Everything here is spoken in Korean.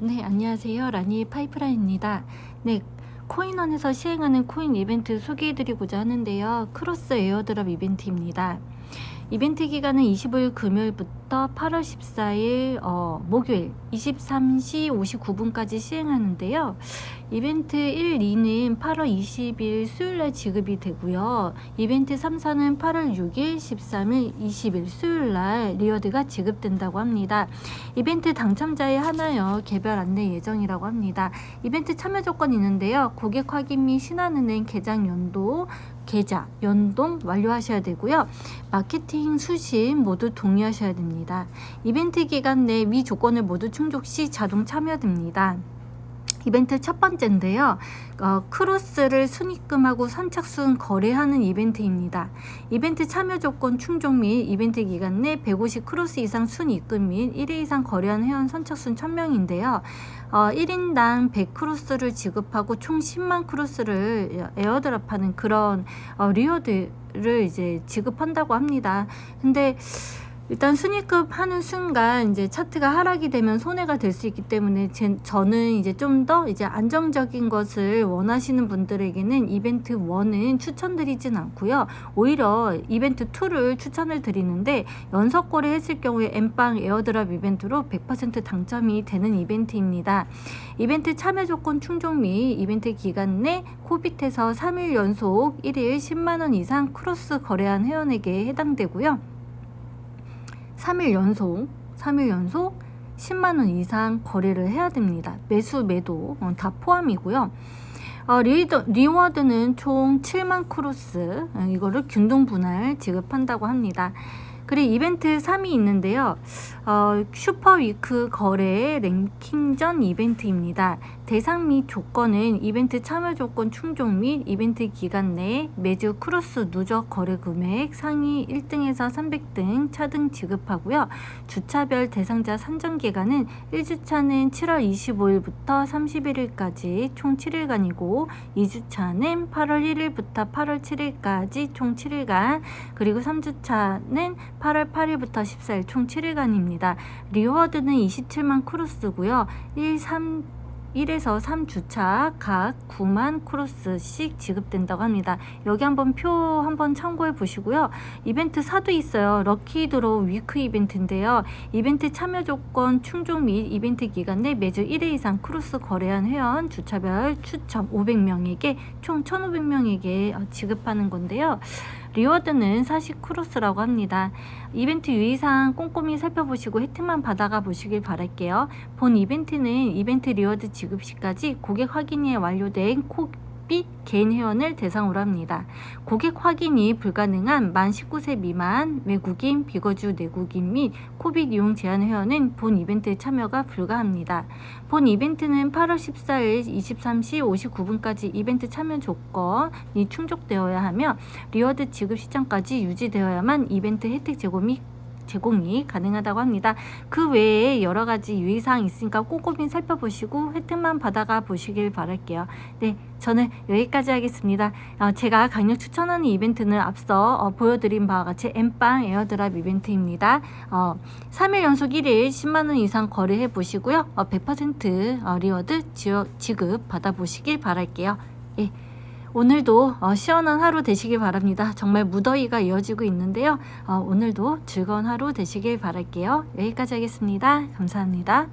네, 안녕하세요. 라니 파이프라인입니다. 네, 코인원에서 시행하는 코인 이벤트 소개해드리고자 하는데요. 크로스 에어드랍 이벤트입니다. 이벤트 기간은 25일 금요일부터 8월 14일 어, 목요일 23시 59분까지 시행하는데요. 이벤트 1, 2는 8월 20일 수요일날 지급이 되고요. 이벤트 3, 4는 8월 6일, 13일, 20일 수요일날 리워드가 지급된다고 합니다. 이벤트 당첨자에 하나여 개별 안내 예정이라고 합니다. 이벤트 참여 조건이 있는데요. 고객 확인 및 신한은행 계장 연도, 계좌, 연동 완료하셔야 되고요. 마케팅 수신 모두 동의하셔야 됩니다. 이벤트 기간 내 위 조건을 모두 충족 시 자동 참여됩니다. 이벤트 첫 번째인데요. 어, 크로스를 순입금하고 선착순 거래하는 이벤트입니다. 이벤트 참여 조건 충족 및 이벤트 기간 내 150 크로스 이상 순입금 및 1회 이상 거래한 회원 선착순 1000명인데요. 어, 1인당 100 크로스를 지급하고 총 10만 크로스를 에어드랍하는 그런 어, 리워드를 이제 지급한다고 합니다. 근데 일단 순위급 하는 순간 이제 차트가 하락이 되면 손해가 될 수 있기 때문에 제, 저는 이제 좀 더 이제 안정적인 것을 원하시는 분들에게는 이벤트 1은 추천드리진 않고요. 오히려 이벤트 2를 추천을 드리는데 연속 거래 했을 경우에 엠빵 에어드랍 이벤트로 100% 당첨이 되는 이벤트입니다. 이벤트 참여 조건 충족 및 이벤트 기간 내 코빗에서 3일 연속 1일 10만 원 이상 크로스 거래한 회원에게 해당되고요. 3일 연속, 3일 연속 10만 원 이상 거래를 해야 됩니다. 매수, 매도 어, 다 포함이고요. 어, 리더, 리워드는 총 7만 크로스 어, 이거를 균등 분할 지급한다고 합니다. 그리고 이벤트 3이 있는데요. 어, 슈퍼위크 거래 랭킹전 이벤트입니다. 대상 및 조건은 이벤트 참여 조건 충족 및 이벤트 기간 내에 매주 크로스 누적 거래 금액 상위 1등에서 300등 차등 지급하고요. 주차별 대상자 산정 기간은 1주차는 7월 25일부터 31일까지 총 7일간이고 2주차는 8월 1일부터 8월 7일까지 총 7일간 그리고 3주차는 8월 8일부터 14일 총 7일간입니다. 리워드는 27만 크로스고요. 1, 3 1에서 3주차 각 9만 크로스씩 지급된다고 합니다. 여기 한번 표 한번 참고해 보시고요. 이벤트 4도 있어요. 럭키 드로 위크 이벤트인데요. 이벤트 참여 조건 충족 및 이벤트 기간 내 매주 1회 이상 크로스 거래한 회원 주차별 추첨 500명에게 총 1,500명에게 지급하는 건데요. 리워드는 40 크로스라고 합니다. 이벤트 유의사항 꼼꼼히 살펴보시고 혜택만 받아가 보시길 바랄게요. 본 이벤트는 이벤트 리워드 지급 시까지 고객 확인이 완료된 코 빗 개인 회원을 대상으로 합니다. 고객 확인이 불가능한 만 19세 미만 외국인, 비거주 내국인 및 코빗 이용 제한 회원은 본 이벤트에 참여가 불가합니다. 본 이벤트는 8월 14일 23시 59분까지 이벤트 참여 조건이 충족되어야 하며 리워드 지급 시점까지 유지되어야만 이벤트 혜택 제공 및 제공이 가능하다고 합니다. 그 외에 여러 가지 유의사항 있으니까 꼼꼼히 살펴보시고 혜택만 받아가 보시길 바랄게요. 네, 저는 여기까지 하겠습니다. 어, 제가 강력 추천하는 이벤트는 앞서 어, 보여드린 바와 같이 엠빵 에어드랍 이벤트입니다. 어, 3일 연속 1일 10만원 이상 거래해 보시고요. 어, 100% 어, 리워드 지급 받아보시길 바랄게요. 예. 오늘도 어, 시원한 하루 되시길 바랍니다. 정말 무더위가 이어지고 있는데요. 어, 오늘도 즐거운 하루 되시길 바랄게요. 여기까지 하겠습니다. 감사합니다.